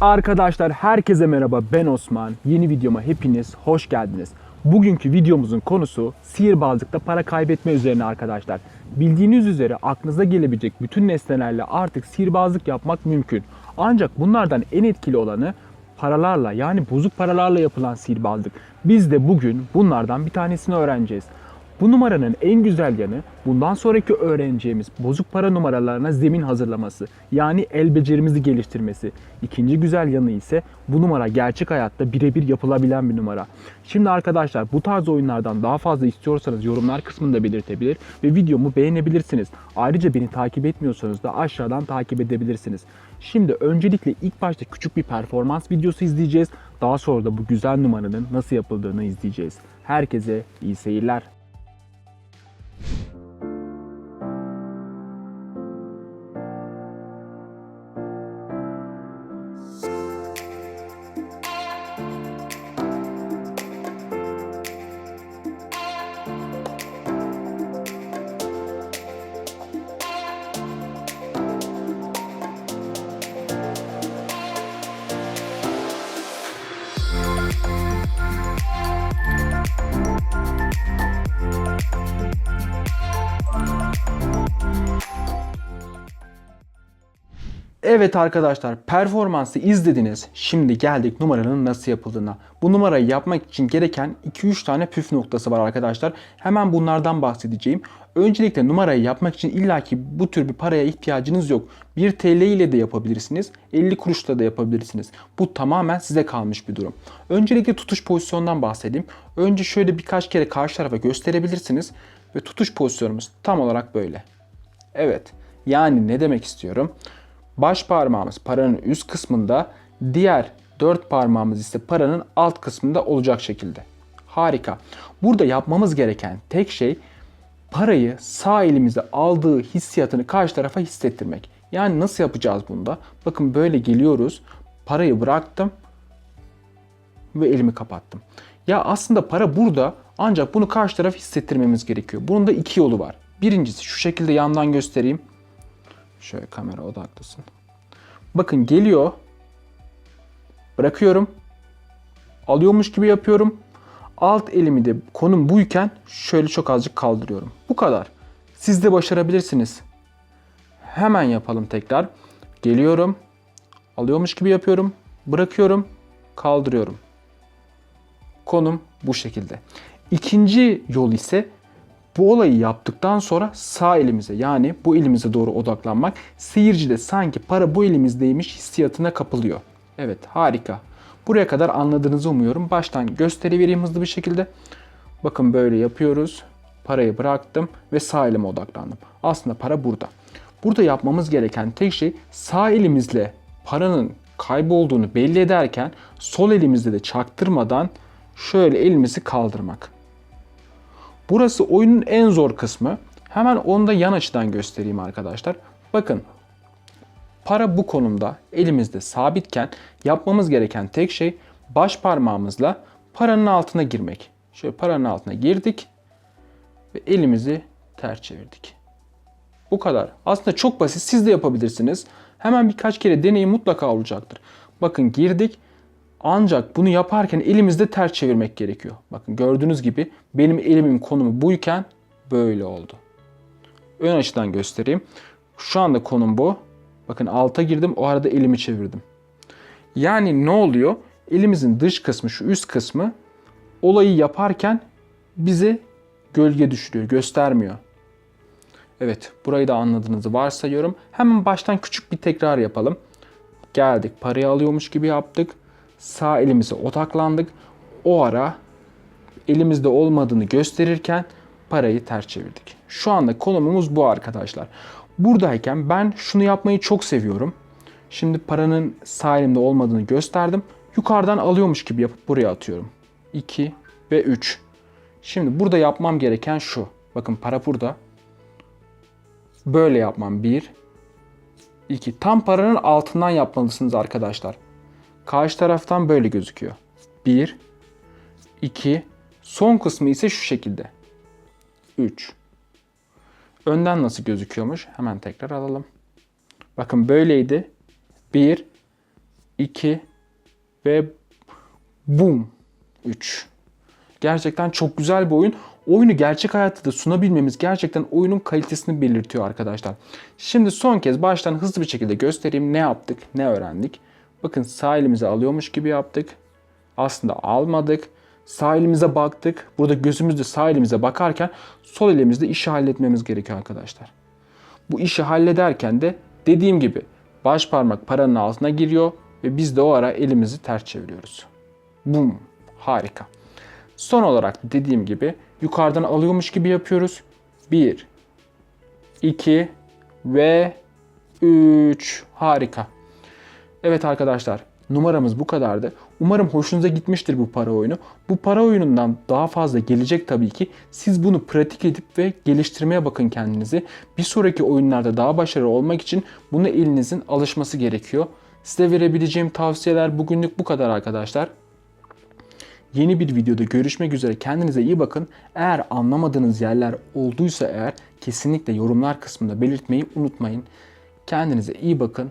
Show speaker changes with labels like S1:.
S1: Arkadaşlar herkese merhaba ben Osman. Yeni videoma hepiniz hoş geldiniz. Bugünkü videomuzun konusu sihirbazlıkta para kaybetme üzerine arkadaşlar. Bildiğiniz üzere aklınıza gelebilecek bütün nesnelerle artık sihirbazlık yapmak mümkün. Ancak bunlardan en etkili olanı paralarla yani bozuk paralarla yapılan sihirbazlık. Biz de bugün bunlardan bir tanesini öğreneceğiz. Bu numaranın en güzel yanı bundan sonraki öğreneceğimiz bozuk para numaralarına zemin hazırlaması. Yani el becerimizi geliştirmesi. İkinci güzel yanı ise bu numara gerçek hayatta birebir yapılabilen bir numara. Şimdi arkadaşlar bu tarz oyunlardan daha fazla istiyorsanız yorumlar kısmında belirtebilir ve videomu beğenebilirsiniz. Ayrıca beni takip etmiyorsanız da aşağıdan takip edebilirsiniz. Şimdi öncelikle ilk başta küçük bir performans videosu izleyeceğiz. Daha sonra da bu güzel numaranın nasıl yapıldığını izleyeceğiz. Herkese iyi seyirler. Evet arkadaşlar performansı izlediniz. Şimdi geldik numaranın nasıl yapıldığına. Bu numarayı yapmak için gereken 2-3 tane püf noktası var arkadaşlar. Hemen bunlardan bahsedeceğim. Öncelikle numarayı yapmak için illaki bu tür bir paraya ihtiyacınız yok. 1 TL ile de yapabilirsiniz. 50 kuruşla da yapabilirsiniz. Bu tamamen size kalmış bir durum. Öncelikle tutuş pozisyonundan bahsedeyim. Önce şöyle birkaç kere karşı tarafa gösterebilirsiniz. Ve tutuş pozisyonumuz tam olarak böyle. Evet. Yani ne demek istiyorum? Baş parmağımız paranın üst kısmında, diğer dört parmağımız ise paranın alt kısmında olacak şekilde. Harika. Burada yapmamız gereken tek şey parayı sağ elimize aldığı hissiyatını karşı tarafa hissettirmek. Yani nasıl yapacağız bunda? Bakın böyle geliyoruz. Parayı bıraktım ve elimi kapattım. Ya aslında para burada ancak bunu karşı taraf hissettirmemiz gerekiyor. Bunun da iki yolu var. Birincisi şu şekilde yandan göstereyim. Şöyle kamera odaklısın. Bakın geliyor. Bırakıyorum. Alıyormuş gibi yapıyorum. Alt elimi de konum buyken şöyle çok azıcık kaldırıyorum. Bu kadar. Siz de başarabilirsiniz. Hemen yapalım tekrar. Geliyorum. Alıyormuş gibi yapıyorum. Bırakıyorum. Kaldırıyorum. Konum bu şekilde. İkinci yol ise bu olayı yaptıktan sonra sağ elimize yani bu elimize doğru odaklanmak. Seyirci de sanki para bu elimizdeymiş hissiyatına kapılıyor. Evet harika. Buraya kadar anladığınızı umuyorum. Baştan gösterivereyim hızlı bir şekilde. Bakın böyle yapıyoruz. Parayı bıraktım ve sağ elime odaklandım. Aslında para burada. Burada yapmamız gereken tek şey sağ elimizle paranın kaybolduğunu belli ederken sol elimizde de çaktırmadan şöyle elimizi kaldırmak. Burası oyunun en zor kısmı. Hemen onu da yan açıdan göstereyim arkadaşlar. Bakın para bu konumda elimizde sabitken yapmamız gereken tek şey baş parmağımızla paranın altına girmek. Şöyle paranın altına girdik ve elimizi ters çevirdik. Bu kadar. Aslında çok basit. Siz de yapabilirsiniz. Hemen birkaç kere deneyin mutlaka olacaktır. Bakın girdik. Ancak bunu yaparken elimizde ters çevirmek gerekiyor. Bakın gördüğünüz gibi benim elimin konumu buyken böyle oldu. Ön açıdan göstereyim. Şu anda konum bu. Bakın alta girdim o arada elimi çevirdim. Yani ne oluyor? Elimizin dış kısmı şu üst kısmı olayı yaparken bize gölge düşürüyor, göstermiyor. Evet, burayı da anladığınızı varsayıyorum. Hemen baştan küçük bir tekrar yapalım. Geldik, parayı alıyormuş gibi yaptık sağ elimize odaklandık. O ara elimizde olmadığını gösterirken parayı ters çevirdik. Şu anda konumumuz bu arkadaşlar. Buradayken ben şunu yapmayı çok seviyorum. Şimdi paranın sağ elimde olmadığını gösterdim. Yukarıdan alıyormuş gibi yapıp buraya atıyorum. 2 ve 3. Şimdi burada yapmam gereken şu. Bakın para burada. Böyle yapmam. 1 2. Tam paranın altından yapmalısınız arkadaşlar. Karşı taraftan böyle gözüküyor. 1, 2, son kısmı ise şu şekilde. 3. Önden nasıl gözüküyormuş? Hemen tekrar alalım. Bakın böyleydi. 1, 2 ve boom 3. Gerçekten çok güzel bir oyun. Oyunu gerçek hayatta da sunabilmemiz gerçekten oyunun kalitesini belirtiyor arkadaşlar. Şimdi son kez baştan hızlı bir şekilde göstereyim ne yaptık, ne öğrendik. Bakın sağ elimize alıyormuş gibi yaptık. Aslında almadık. Sağ elimize baktık. Burada gözümüzde sağ elimize bakarken sol elimizde işi halletmemiz gerekiyor arkadaşlar. Bu işi hallederken de dediğim gibi baş parmak paranın altına giriyor ve biz de o ara elimizi ters çeviriyoruz. Bum. Harika. Son olarak dediğim gibi yukarıdan alıyormuş gibi yapıyoruz. 1 2 ve 3. Harika. Evet arkadaşlar numaramız bu kadardı. Umarım hoşunuza gitmiştir bu para oyunu. Bu para oyunundan daha fazla gelecek tabii ki. Siz bunu pratik edip ve geliştirmeye bakın kendinizi. Bir sonraki oyunlarda daha başarılı olmak için bunu elinizin alışması gerekiyor. Size verebileceğim tavsiyeler bugünlük bu kadar arkadaşlar. Yeni bir videoda görüşmek üzere. Kendinize iyi bakın. Eğer anlamadığınız yerler olduysa eğer kesinlikle yorumlar kısmında belirtmeyi unutmayın. Kendinize iyi bakın.